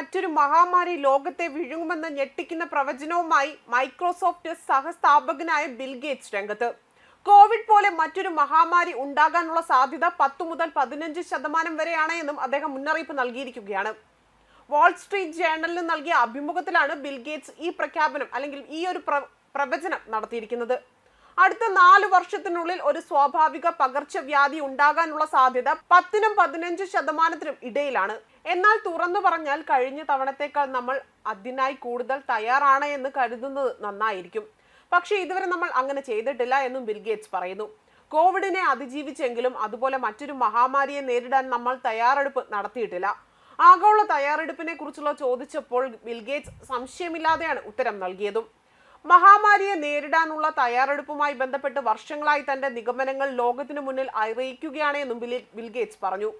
മറ്റൊരു മഹാമാരി ലോകത്തെ വിഴുങ്ങുമെന്ന ഞെട്ടിക്കുന്ന പ്രവചനവുമായി മൈക്രോസോഫ്റ്റ് സഹസ്ഥാപകനായ ബിൽ ഗേറ്റ്സ് രംഗത്ത്. കോവിഡ് പോലെ മറ്റൊരു മഹാമാരി ഉണ്ടാകാനുള്ള സാധ്യത പത്തു മുതൽ പതിനഞ്ച് ശതമാനം വരെയാണ് എന്നും അദ്ദേഹം മുന്നറിയിപ്പ് നൽകിയിരിക്കുകയാണ്. വാൾ സ്ട്രീറ്റ് ജേണലിന് നൽകിയ അഭിമുഖത്തിലാണ് ബിൽ ഗേറ്റ്സ് ഈ പ്രഖ്യാപനം അല്ലെങ്കിൽ ഈ ഒരു പ്രവചനം നടത്തിയിരിക്കുന്നത്. അടുത്ത നാല് വർഷത്തിനുള്ളിൽ ഒരു സ്വാഭാവിക പകർച്ചവ്യാധി ഉണ്ടാകാനുള്ള സാധ്യത പത്തിനും പതിനഞ്ച് ശതമാനത്തിനും ഇടയിലാണ്. എന്നാൽ തുറന്നു പറഞ്ഞാൽ കഴിഞ്ഞ തവണത്തേക്കാൾ നമ്മൾ അതിനായി കൂടുതൽ തയ്യാറാണ് എന്ന് കരുതുന്നത് നന്നായിരിക്കും. പക്ഷേ ഇതുവരെ നമ്മൾ അങ്ങനെ ചെയ്തിട്ടില്ല എന്നും ബിൽഗേറ്റ്സ് പറയുന്നു. കോവിഡിനെ അതിജീവിച്ചെങ്കിലും അതുപോലെ മറ്റൊരു മഹാമാരിയെ നേരിടാൻ നമ്മൾ തയ്യാറെടുപ്പ് നടത്തിയിട്ടില്ല. ആഗോള തയ്യാറെടുപ്പിനെ കുറിച്ചുള്ള ചോദിച്ചപ്പോൾ ബിൽഗേറ്റ്സ് സംശയമില്ലാതെയാണ് ഉത്തരം നൽകിയതും. മഹാമാരിയെ നേരിടാനുള്ള തയ്യാറെടുപ്പുമായി ബന്ധപ്പെട്ട് വർഷങ്ങളായി തന്റെ നിഗമനങ്ങൾ ലോകത്തിനു മുന്നിൽ അറിയിക്കുകയാണ് എന്നും ബിൽ- ബിൽഗേറ്റ്സ് പറഞ്ഞു.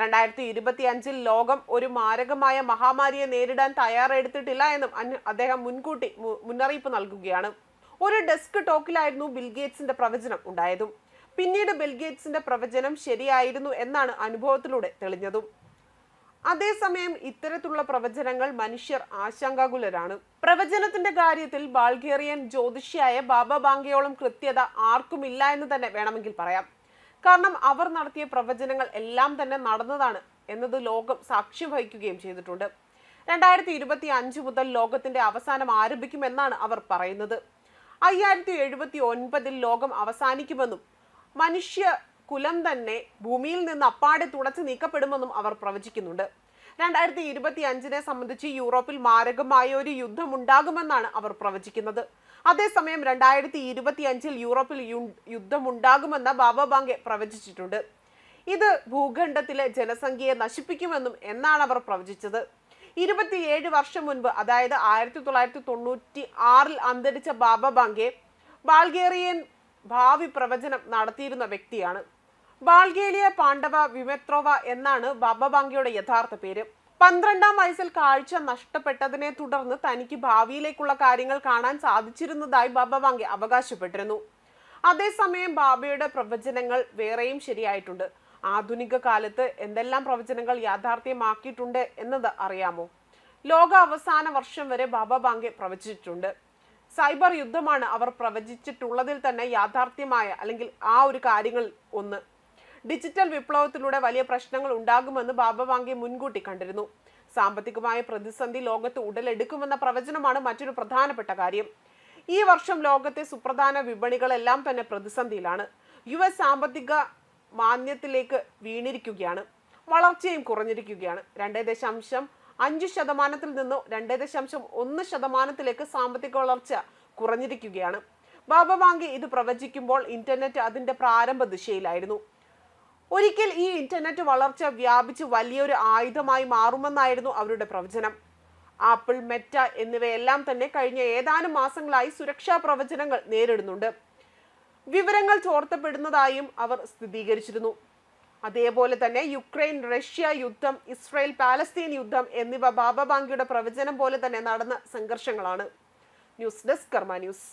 രണ്ടായിരത്തി ഇരുപത്തി അഞ്ചിൽ ലോകം ഒരു മാരകമായ മഹാമാരിയെ നേരിടാൻ തയ്യാറെടുത്തിട്ടില്ല എന്നും അദ്ദേഹം മുൻകൂട്ടി മുന്നറിയിപ്പ് നൽകുകയാണ്. ഒരു ഡെസ്ക് ടോക്കിലായിരുന്നു ബിൽഗേറ്റ്സിന്റെ പ്രവചനം ഉണ്ടായതും. പിന്നീട് ബിൽഗേറ്റ്സിന്റെ പ്രവചനം ശരിയായിരുന്നു എന്നാണ് അനുഭവത്തിലൂടെ തെളിഞ്ഞതും. അതേസമയം ഇത്തരത്തിലുള്ള പ്രവചനങ്ങൾ മനുഷ്യർ ആശങ്കാകുലരാണ്. പ്രവചനത്തിന്റെ കാര്യത്തിൽ ബാൾഗേറിയൻ ജ്യോതിഷിയായ ബാബ ബാങ്കയോളം കൃത്യത ആർക്കുമില്ല എന്ന് തന്നെ വേണമെങ്കിൽ പറയാം. കാരണം അവർ നടത്തിയ പ്രവചനങ്ങൾ എല്ലാം തന്നെ നടന്നതാണ് എന്നത് ലോകം സാക്ഷ്യം വഹിക്കുകയും ചെയ്തിട്ടുണ്ട്. രണ്ടായിരത്തി ഇരുപത്തി അഞ്ച് മുതൽ ലോകത്തിന്റെ അവസാനം ആരംഭിക്കുമെന്നാണ് അവർ പറയുന്നത്. അയ്യായിരത്തി എഴുപത്തി ഒൻപതിൽ ലോകം അവസാനിക്കുമെന്നും മനുഷ്യ കുലം തന്നെ ഭൂമിയിൽ നിന്ന് അപ്പാടെ തുടച്ചു നീക്കപ്പെടുമെന്നും അവർ പ്രവചിക്കുന്നുണ്ട്. രണ്ടായിരത്തി ഇരുപത്തി അഞ്ചിനെ സംബന്ധിച്ച് യൂറോപ്പിൽ മാരകമായ ഒരു യുദ്ധം ഉണ്ടാകുമെന്നാണ് അവർ പ്രവചിക്കുന്നത്. അതേസമയം രണ്ടായിരത്തി ഇരുപത്തി അഞ്ചിൽ യൂറോപ്പിൽ യുദ്ധമുണ്ടാകുമെന്ന് ബാബ ബാങ്കെ പ്രവചിച്ചിട്ടുണ്ട്. ഇത് ഭൂഖണ്ഡത്തിലെ ജനസംഖ്യയെ നശിപ്പിക്കുമെന്നും എന്നാണ് അവർ പ്രവചിച്ചത്. ഇരുപത്തിയേഴ് വർഷം മുൻപ് അതായത് ആയിരത്തി തൊള്ളായിരത്തി തൊണ്ണൂറ്റി ആറിൽ അന്തരിച്ച ബാബ ബാങ്കെ ബാൾഗേറിയൻ ഭാവി പ്രവചനം നടത്തിയിരുന്ന വ്യക്തിയാണ്. ബാൾഗേലിയ പാണ്ഡവ വിമെത്രോവ എന്നാണ് ബാബ ബാങ്കയുടെ യഥാർത്ഥ പേര്. പന്ത്രണ്ടാം വയസ്സിൽ കാഴ്ച നഷ്ടപ്പെട്ടതിനെ തുടർന്ന് തനിക്ക് ഭാവിയിലേക്കുള്ള കാര്യങ്ങൾ കാണാൻ സാധിച്ചിരുന്നതായി ബാബ ബാങ്കെ അവകാശപ്പെട്ടിരുന്നു. അതേസമയം ബാബയുടെ പ്രവചനങ്ങൾ വേറെയും ശരിയായിട്ടുണ്ട്. ആധുനിക കാലത്ത് എന്തെല്ലാം പ്രവചനങ്ങൾ യാഥാർത്ഥ്യമാക്കിയിട്ടുണ്ട് എന്നത് അറിയാമോ? ലോക അവസാന വർഷം വരെ ബാബ ബാങ്കെ പ്രവചിച്ചിട്ടുണ്ട്. സൈബർ യുദ്ധമാണ് അവർ പ്രവചിച്ചിട്ടുള്ളതിൽ തന്നെ യാഥാർത്ഥ്യമായ അല്ലെങ്കിൽ ആ ഒരു കാര്യങ്ങൾ ഒന്ന്. ഡിജിറ്റൽ വിപ്ലവത്തിലൂടെ വലിയ പ്രശ്നങ്ങൾ ഉണ്ടാകുമെന്ന് ബാബവാങ്കി മുൻകൂട്ടി കണ്ടിരുന്നു. സാമ്പത്തികമായ പ്രതിസന്ധി ലോകത്ത് ഉടലെടുക്കുമെന്ന പ്രവചനമാണ് മറ്റൊരു പ്രധാനപ്പെട്ട കാര്യം. ഈ വർഷം ലോകത്തെ സുപ്രധാന വിപണികളെല്ലാം തന്നെ പ്രതിസന്ധിയിലാണ്. യു എസ് സാമ്പത്തിക മാന്യത്തിലേക്ക് വീണിരിക്കുകയാണ്. വളർച്ചയും കുറഞ്ഞിരിക്കുകയാണ്. രണ്ടേ ദശാംശം അഞ്ച് ശതമാനത്തിൽ നിന്ന് രണ്ടേ ദശാംശം ഒന്ന് ശതമാനത്തിലേക്ക് സാമ്പത്തിക വളർച്ച കുറഞ്ഞിരിക്കുകയാണ്. ബാബവാങ്കി ഇത് പ്രവചിക്കുമ്പോൾ ഇന്റർനെറ്റ് അതിന്റെ പ്രാരംഭ ദിശയിലായിരുന്നു. ഒരിക്കൽ ഈ ഇന്റർനെറ്റ് വളർച്ച വ്യാപിച്ച് വലിയൊരു ആയുധമായി മാറുമെന്നായിരുന്നു അവരുടെ പ്രവചനം. ആപ്പിൾ മെറ്റ എന്നിവയെല്ലാം തന്നെ കഴിഞ്ഞ ഏതാനും മാസങ്ങളായി സുരക്ഷാ പ്രവചനങ്ങൾ നേരിടുന്നുണ്ട്. വിവരങ്ങൾ ചോർത്തപ്പെടുന്നതായും അവർ സ്ഥിരീകരിച്ചിരുന്നു. അതേപോലെ തന്നെ യുക്രൈൻ റഷ്യ യുദ്ധം ഇസ്രായേൽ പാലസ്തീൻ യുദ്ധം എന്നിവ ബാബ ബാങ്കിയുടെ പ്രവചനം പോലെ തന്നെ നടന്ന സംഘർഷങ്ങളാണ്. News desk Karma news.